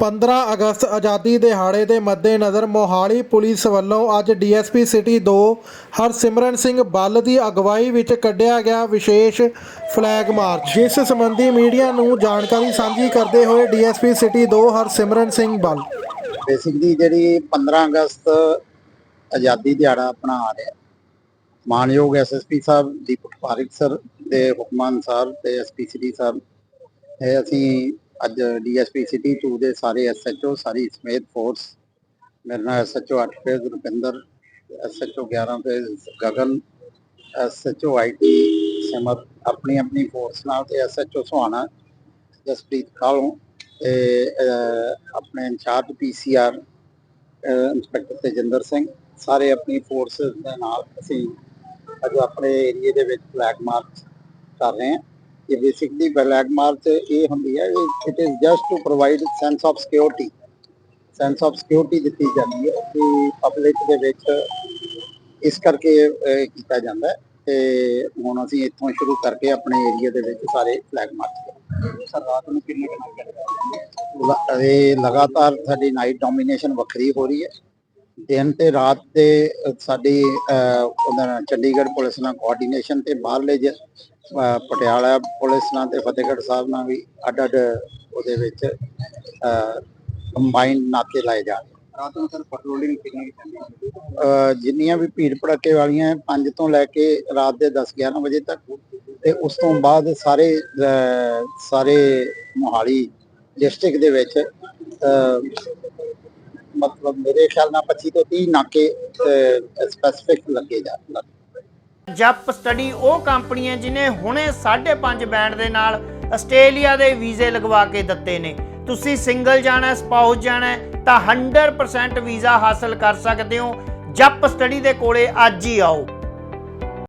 15 ਅਗਸਤ ਆਜ਼ਾਦੀ ਦਿਹਾੜੇ ਦੇ ਮੱਦੇਨਜ਼ਰ ਮੋਹਾਲੀ ਪੁਲਿਸ ਵੱਲੋਂ ਅੱਜ ਡੀਐਸਪੀ ਸਿਟੀ 2 ਹਰਸਿਮਰਨ ਸਿੰਘ ਬੱਲ ਦੀ ਅਗਵਾਈ ਵਿੱਚ ਕੱਢਿਆ ਗਿਆ ਵਿਸ਼ੇਸ਼ ਫਲੈਗ ਮਾਰਚ। ਜਿਸ ਸੰਬੰਧੀ ਮੀਡੀਆ ਨੂੰ ਜਾਣਕਾਰੀ ਸਾਂਝੀ ਕਰਦੇ ਹੋਏ DSP city 2 Harsimran Singh Ball. Basically ਜਿਹੜੀ 15 ਅਗਸਤ ਆਜ਼ਾਦੀ ਦਿਹਾੜਾ ਆਪਣਾ ਆ ਰਿਹਾ। ਮਾਨਯੋਗ ਐਸਐਸਪੀ ਸਾਹਿਬ, ਦੀਪਕ ਪਾਰਿਕ ਸਰ ਦੇ ਹੁਕਮਾਂ ਅਨੁਸਾਰ ਤੇ ਐਸਪੀ ਸਿਟੀ ਸਾਹਿਬ ਇਹ ਅਸੀਂ ਅੱਜ ਡੀਐਸਪੀ ਸਿਟੀ 2 ਦੇ ਸਾਰੇ ਐਸਐਚਓ ਸਾਰੀ ਸਮੇਤ ਫੋਰਸ ਮੇਰੇ ਨਾਲ SHO 8 phase Rupinder SHO 11 phase Gagan SHO IT Samar, ਆਪਣੀ ਆਪਣੀ ਫੋਰਸ ਨਾਲ ਤੇ ਐਸਐਚਓ ਸੁਹਾਣਾ, ਜਸਪ੍ਰੀਤ ਕਾਲੋਂ ਤੇ ਆਪਣੇ incharge PCR inspector Tejinder Singh, ਸਾਰੇ ਆਪਣੀ ਫੋਰਸ ਦੇ ਨਾਲ ਅਸੀਂ ਅੱਜ ਆਪਣੇ ਏਰੀਏ ਦੇ ਵਿੱਚ ਫਲੈਗ ਮਾਰਚ ਕਰ ਰਹੇ ਹਾਂ ਇਹ ਬੇਸਿਕਲੀ ਫਲੈਗ ਮਾਰਚ ਇਹ ਹੁੰਦੀ ਹੈ it is just to provide sense of security sense of security ਦਿੱਤੀ ਜਾਂਦੀ ਹੈ ਕਿ ਪਬਲਿਕ ਦੇ ਵਿੱਚ ਇਸ ਕਰਕੇ ਕੀਤਾ ਜਾਂਦਾ ਹੈ ਤੇ ਹੁਣ ਅਸੀਂ ਇੱਥੋਂ ਸ਼ੁਰੂ ਕਰਕੇ ਆਪਣੇ ਏਰੀਆ ਦੇ ਵਿੱਚ ਸਾਰੇ ਫਲੈਗ ਮਾਰਚ ਸਰ ਰਾਤ ਨੂੰ ਕਿੰਨੇ ਕਿੰਨਾ ਇਹ ਲਗਾਤਾਰ ਸਾਡੀ ਨਾਈਟ ਡੋਮੀਨੇਸ਼ਨ ਵੱਖਰੀ ਹੋ ਰਹੀ ਹੈ। ਦਿਨ ਤੇ ਰਾਤ ਦੇ ਅ, ਸਾਡੀ ਅ, ਉਹਦਾ ਨਾਲ ਚੰਡੀਗੜ੍ਹ ਪੁਲਿਸ ਨਾਲ ਕੋਆਰਡੀਨੇਸ਼ਨ ਤੇ ਬਾਹਰਲੇ ਜ- ਪਟਿਆਲਾ ਪੁਲਿਸ ਨਾਲ ਤੇ ਫਤਿਹਗੜ੍ਹ ਸਾਹਿਬ ਨਾਲ ਵੀ ਅੱਡ ਅੱਡ ਉਹਦੇ ਵਿੱਚ ਕੰਬਾਈਨ ਨਾਕੇ ਲਾਏ ਜਾ ਰਹੇ ਰਾਤ ਨੂੰ ਸਰ ਪੈਟਰੋਲਿੰਗ ਕਿੰਨੀ ਜਿੰਨੀਆਂ ਵੀ ਭੀੜ ਭੜੱਕੇ ਵਾਲੀਆਂ 5 ਤੋਂ ਲੈ ਕੇ ਰਾਤ ਦੇ 10 11 ਵਜੇ ਤੱਕ ਤੇ ਉਸ ਤੋਂ ਬਾਅਦ ਸਾਰੇ ਸਾਰੇ ਮੋਹਾਲੀ ਡਿਸਟ੍ਰਿਕਟ ਦੇ ਵਿੱਚ ਮਤਲਬ ਮੇਰੇ ਖਿਆਲ ਨਾਲ 25 ਤੋਂ 30 ਨਾਕੇ ਸਪੈਸੀਫਿਕ ਲੱਗੇ ਜਾ ਜਪ ਸਟੱਡੀ ਉਹ ਕੰਪਨੀ ਹੈ ਜਿਨੇ ਹੁਣੇ 5.5 ਬੈਂਡ ਦੇ ਨਾਲ ਆਸਟ੍ਰੇਲੀਆ ਦੇ ਵੀਜ਼ੇ ਲਗਵਾ ਕੇ ਦਿੱਤੇ ਨੇ। ਤੁਸੀਂ ਸਿੰਗਲ ਜਾਣਾ ਸਪਾਊਸ ਜਾਣਾ, ਤਾਂ 100% ਵੀਜ਼ਾ ਹਾਸਲ ਕਰ ਸਕਦੇ ਹੋ। ਜਪ ਸਟੱਡੀ ਦੇ ਕੋਲੇ ਅੱਜ ਹੀ ਆਓ।